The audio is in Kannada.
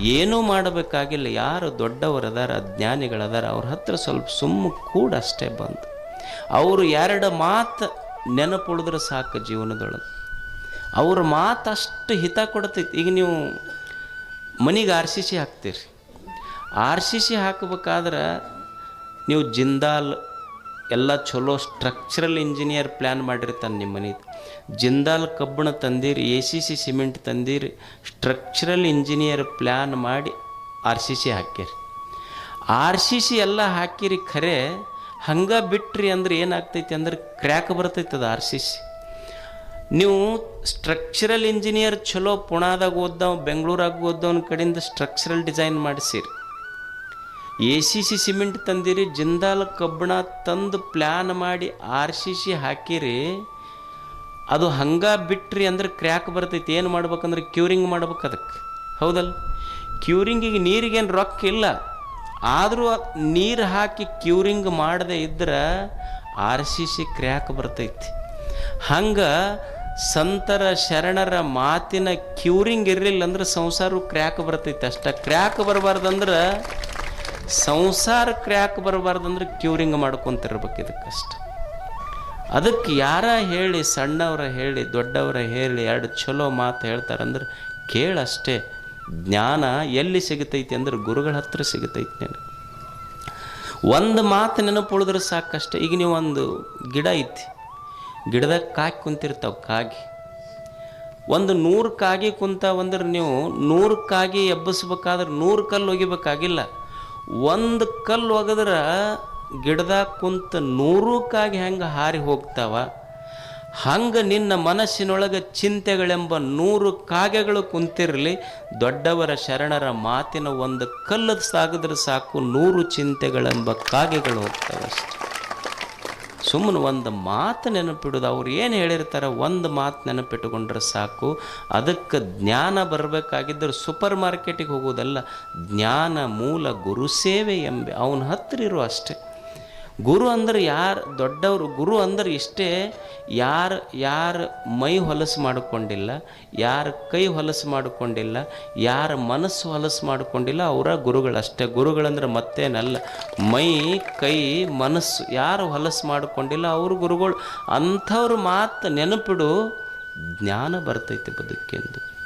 ಏನೂ ಮಾಡಬೇಕಾಗಿಲ್ಲ. ಯಾರು ದೊಡ್ಡವರದಾರ ಜ್ಞಾನಿಗಳದಾರ ಅವ್ರ ಹತ್ರ ಸ್ವಲ್ಪ ಸುಮ್ಮ ಕೂಡ ಅಷ್ಟೇ ಬಂತು ಅವರು ಎರಡು ಮಾತು ನೆನಪುಳಿದ್ರೆ ಸಾಕು ಜೀವನದೊಳಗೆ. ಅವ್ರ ಮಾತು ಅಷ್ಟು ಹಿತ ಕೊಡ್ತೈತಿ. ಈಗ ನೀವು ಮನೆಗೆ ಆರ್ ಸಿ ಸಿ ಹಾಕ್ತೀರಿ. ಆರ್ ಸಿ ಸಿ ಹಾಕಬೇಕಾದ್ರೆ ನೀವು ಜಿಂದಾಲ್ ಎಲ್ಲ ಚಲೋ ಸ್ಟ್ರಕ್ಚರಲ್ ಇಂಜಿನಿಯರ್ ಪ್ಲ್ಯಾನ್ ಮಾಡಿರ್ತಾನೆ ನಿಮ್ಮ ಮನೆ ಜಿಂದಾಲ್ ಕಬ್ಬಣ ತಂದಿರಿ ಎ ಸಿ ಸಿ ಸಿಮೆಂಟ್ ತಂದಿರಿ ಸ್ಟ್ರಕ್ಚರಲ್ ಇಂಜಿನಿಯರ್ ಪ್ಲ್ಯಾನ್ ಮಾಡಿ ಆರ್ ಸಿ ಸಿ ಹಾಕಿರಿ ಆರ್ ಸಿ ಸಿ ಎಲ್ಲ ಹಾಕಿರಿ ಖರೆ, ಹಂಗೆ ಬಿಟ್ರಿ ಅಂದ್ರೆ ಏನಾಗ್ತೈತಿ ಅಂದ್ರೆ ಕ್ರ್ಯಾಕ್ ಬರ್ತೈತೆ ಅದು ಆರ್ ಸಿ ಸಿ ನೀವು ಸ್ಟ್ರಕ್ಚರಲ್ ಇಂಜಿನಿಯರ್ ಚಲೋ ಪುಣಾದಾಗ ಓದ್ದವ್, ಬೆಂಗಳೂರಾಗ ಓದ್ದವನ ಕಡೆಯಿಂದ ಸ್ಟ್ರಕ್ಚರಲ್ ಡಿಸೈನ್ ಮಾಡಿಸಿರಿ. ಎ ಸಿ ಸಿ ಸಿಮೆಂಟ್ ತಂದಿರಿ, ಜಿಂದಾಲ್ ಕಬ್ಬಣ ತಂದು ಪ್ಲ್ಯಾನ್ ಮಾಡಿ ಆರ್ ಸಿ ಸಿ ಹಾಕಿರಿ. ಅದು ಹಂಗೆ ಬಿಟ್ರಿ ಅಂದ್ರೆ ಕ್ರ್ಯಾಕ್ ಬರ್ತೈತಿ, ಏನು ಮಾಡ್ಬೇಕಂದ್ರೆ ಕ್ಯೂರಿಂಗ್ ಮಾಡ್ಬೇಕು ಅದಕ್ಕೆ ಹೌದಲ್ಲ ಕ್ಯೂರಿಂಗಿಗೆ ನೀರಿಗೇನು ರೊಕ್ಕ ಇಲ್ಲ. ಆದರೂ ನೀರು ಹಾಕಿ ಕ್ಯೂರಿಂಗ್ ಮಾಡದೆ ಇದ್ರೆ ಆರ್ ಸಿ ಸಿ ಕ್ರ್ಯಾಕ್ ಬರ್ತೈತಿ. ಹಂಗೆ ಸಂತರ ಶರಣರ ಮಾತಿನ ಕ್ಯೂರಿಂಗ್ ಇರಲಿಲ್ಲ ಅಂದ್ರೆ ಸಂಸಾರ ಕ್ರ್ಯಾಕ್ ಬರ್ತೈತಿ. ಅಷ್ಟ ಕ್ರ್ಯಾಕ್ ಬರಬಾರ್ದಂದ್ರೆ ಸಂಸಾರ ಕ್ರ್ಯಾಕ್ ಬರಬಾರ್ದಂದ್ರೆ ಕ್ಯೂರಿಂಗ್ ಮಾಡ್ಕೊತಿರ್ಬೇಕು ಇದಕ್ಕಷ್ಟ. ಅದಕ್ಕೆ ಯಾರ ಹೇಳಿ ಸಣ್ಣವರ ಹೇಳಿ ದೊಡ್ಡವರ ಹೇಳಿ ಎರಡು ಚಲೋ ಮಾತು ಹೇಳ್ತಾರಂದ್ರೆ ಕೇಳಷ್ಟೇ, ಜ್ಞಾನ ಎಲ್ಲಿ ಸಿಗತೈತಿ ಅಂದ್ರೆ ಗುರುಗಳ ಹತ್ರ ಸಿಗತೈತಿ ನಿನಗೆ. ಒಂದು ಮಾತು ನೆನಪು ಉಳಿದ್ರೆ ಸಾಕಷ್ಟೇ, ಈಗ ನೀವು ಒಂದು ಗಿಡ ಐತಿ, ಗಿಡದಾಗ ಕಾಗಿ ಕುಂತಿರ್ತಾವೆ ಕಾಗಿ. ಒಂದು ನೂರು ಕಾಗಿ ಕುಂತಾವಂದ್ರೆ ನೀವು ನೂರು ಕಾಗಿ ಎಬ್ಬಿಸ್ಬೇಕಾದ್ರೆ ನೂರು ಕಲ್ಲು ಒಗಿಬೇಕಾಗಿಲ್ಲ. ಒಂದು ಕಲ್ಲು ಒಗದ್ರೆ ಗಿಡದಾಗ ಕುಂತ ನೂರು ಕಾಗಿ ಹೆಂಗೆ ಹಾರಿ ಹೋಗ್ತಾವ? ಹಂಗೆ ನಿನ್ನ ಮನಸ್ಸಿನೊಳಗೆ ಚಿಂತೆಗಳೆಂಬ ನೂರು ಕಾಗೆಗಳು ಕುಂತಿರಲಿ, ದೊಡ್ಡವರ ಶರಣರ ಮಾತಿನ ಒಂದು ಕಲ್ಲದ ಸಾಗಿದ್ರೆ ಸಾಕು ನೂರು ಚಿಂತೆಗಳೆಂಬ ಕಾಗೆಗಳು ಹೋಗ್ತವೆ ಅಷ್ಟೆ. ಸುಮ್ಮನೆ ಒಂದು ಮಾತು ನೆನಪಿಡೋದು ಅವ್ರು ಏನು ಹೇಳಿರ್ತಾರೆ ಒಂದು ಮಾತು ನೆನಪಿಟ್ಟುಕೊಂಡ್ರೆ ಸಾಕು. ಅದಕ್ಕೆ ಜ್ಞಾನ ಬರಬೇಕಾಗಿದ್ದರೆ ಸೂಪರ್ ಮಾರ್ಕೆಟಿಗೆ ಹೋಗೋದಲ್ಲ ಜ್ಞಾನ ಮೂಲ ಗುರು ಸೇವೆ ಎಂಬೆ. ಅವನ ಹತ್ತಿರ ಇರೋ ಅಷ್ಟೇ. ಗುರು ಅಂದ್ರೆ ಯಾರು ದೊಡ್ಡವರು, ಗುರು ಅಂದ್ರೆ ಇಷ್ಟೇ ಯಾರು ಯಾರು ಮೈ ಹೊಲಸು ಮಾಡಿಕೊಂಡಿಲ್ಲ, ಯಾರ ಕೈ ಹೊಲಸು ಮಾಡಿಕೊಂಡಿಲ್ಲ, ಯಾರ ಮನಸ್ಸು ಹೊಲಸು ಮಾಡಿಕೊಂಡಿಲ್ಲ, ಅವರ ಗುರುಗಳಷ್ಟೇ ಗುರುಗಳಂದ್ರೆ ಮತ್ತೇನಲ್ಲ, ಮೈ, ಕೈ, ಮನಸ್ಸು, ಯಾರು ಹೊಲಸು ಮಾಡಿಕೊಂಡಿಲ್ಲ, ಅವ್ರ ಗುರುಗಳು ಅಂಥವ್ರ ಮಾತು ನೆನಪಿಡು, ಜ್ಞಾನ ಬರ್ತೈತೆ ಬದುಕೆಂದು.